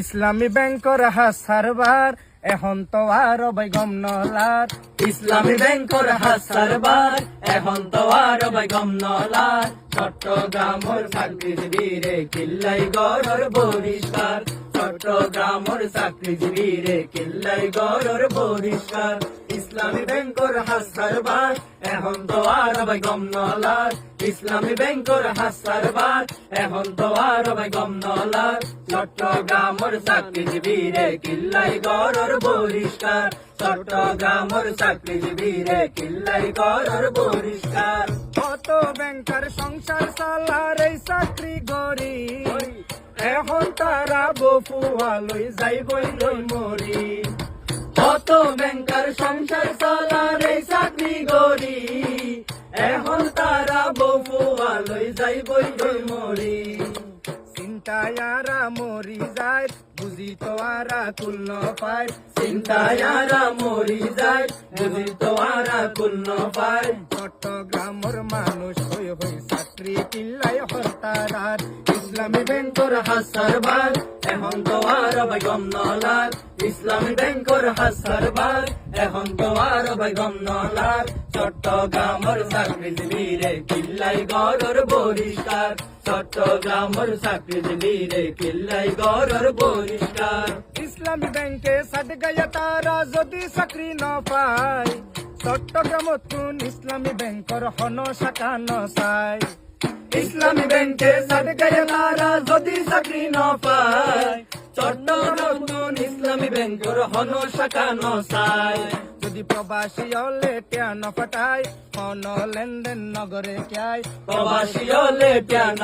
ইসলামী ব্যাংকর হাসারবার এখন তো আর বেগম নলার। ইসলামী ব্যাংকর হাসারবার এখন তো আর বেগম নলার। চট্টগ্রামর বীরে কিল্লাই গড়র বরিষ্কার চট্টগ্রামর চাকরিজীবীরে কিল্লাই গড়র বরিষ্কার ইসলামী ব্যাংকর হাসারবার এখন তো আর বেগম নলার। ইসলামী ব্যাংকর হাসারবার এখন তো আর বেগম নলার। চট্টগ্রামর কিল্লাই গড়র বরিষ্কার চট্টগ্রামর চাকরিজীবীরে কিল্লাই গড়র বরিষ্কার কত ব্যাংকার সংসার চালার এই তারা বফুয়া লই যাইবই লই মরি। কত ব্যাংকার সংসার চালার এই চাকরি গরি এখন তারা বউ আলোই যাইবই গই মরি। চিন্তায় আরা মরি যায়, বুঝি তো আরা কুল ন পায়। চিন্তায়ারা মরি যায়, বুঝি তো আরা কুন্ন পায়। চট্টগ্রামর মানুষ হই হই চাকরি পিল্লাই হরতারার ইসলামী ব্যাংকর হাসারবার এখন তো আর বেগম নলার। ইসলামী ব্যাংকর হাসারবার এখন তো আর বেগম নলার। চট্টগ্রামর চাকরিজীবীরে কিল্লাই গড়র বরিষ্কার চট্টগ্রামর চাকরিজীবীরে কিল্লাই গড়র বরিষ্কার ইসলামী ব্যাংকে সাদ গায়া তারা যদি চাকরি ন পায় চট্টগ্রামত ইসলামী ব্যাংকর হন শাখা ন ইসলামী ব্যাংকে সাদ গায়া তারা যদি চাকরি ন পায়, চট্টগ্রাম ইসলামী ব্যাংকর হন শাখা ন যদি প্রবাসী হলে টিয়া ন পাঠায়, হন লেনদেন নগরে ক্যায় প্রবাসী হলে টিয়া ন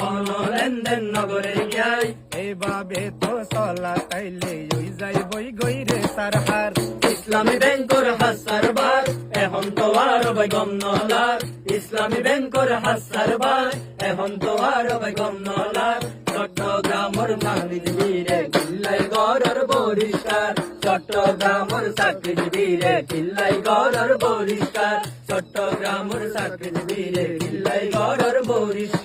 হন লেনদেন নগরে যাই এইভাবে তো চলা তাইলে ওই যাই বই গই রে সারহার ইসলামী ব্যাংকর হাসারবার এখন তো আর বেগম নলার ইসলামী ব্যাংকর হাসারবার এখন তো আর বেগম নলার। চট্টগ্রামর চাকরিজীবীরে কিল্লাই গরর বরিষ্কার। চট্টগ্রামর চাকরিজীবীরে কিল্লাই গরর বরিষ্কার। চট্টগ্রামর চাকরিজীবীরে কিল্লাই গরর বরিষ্কার।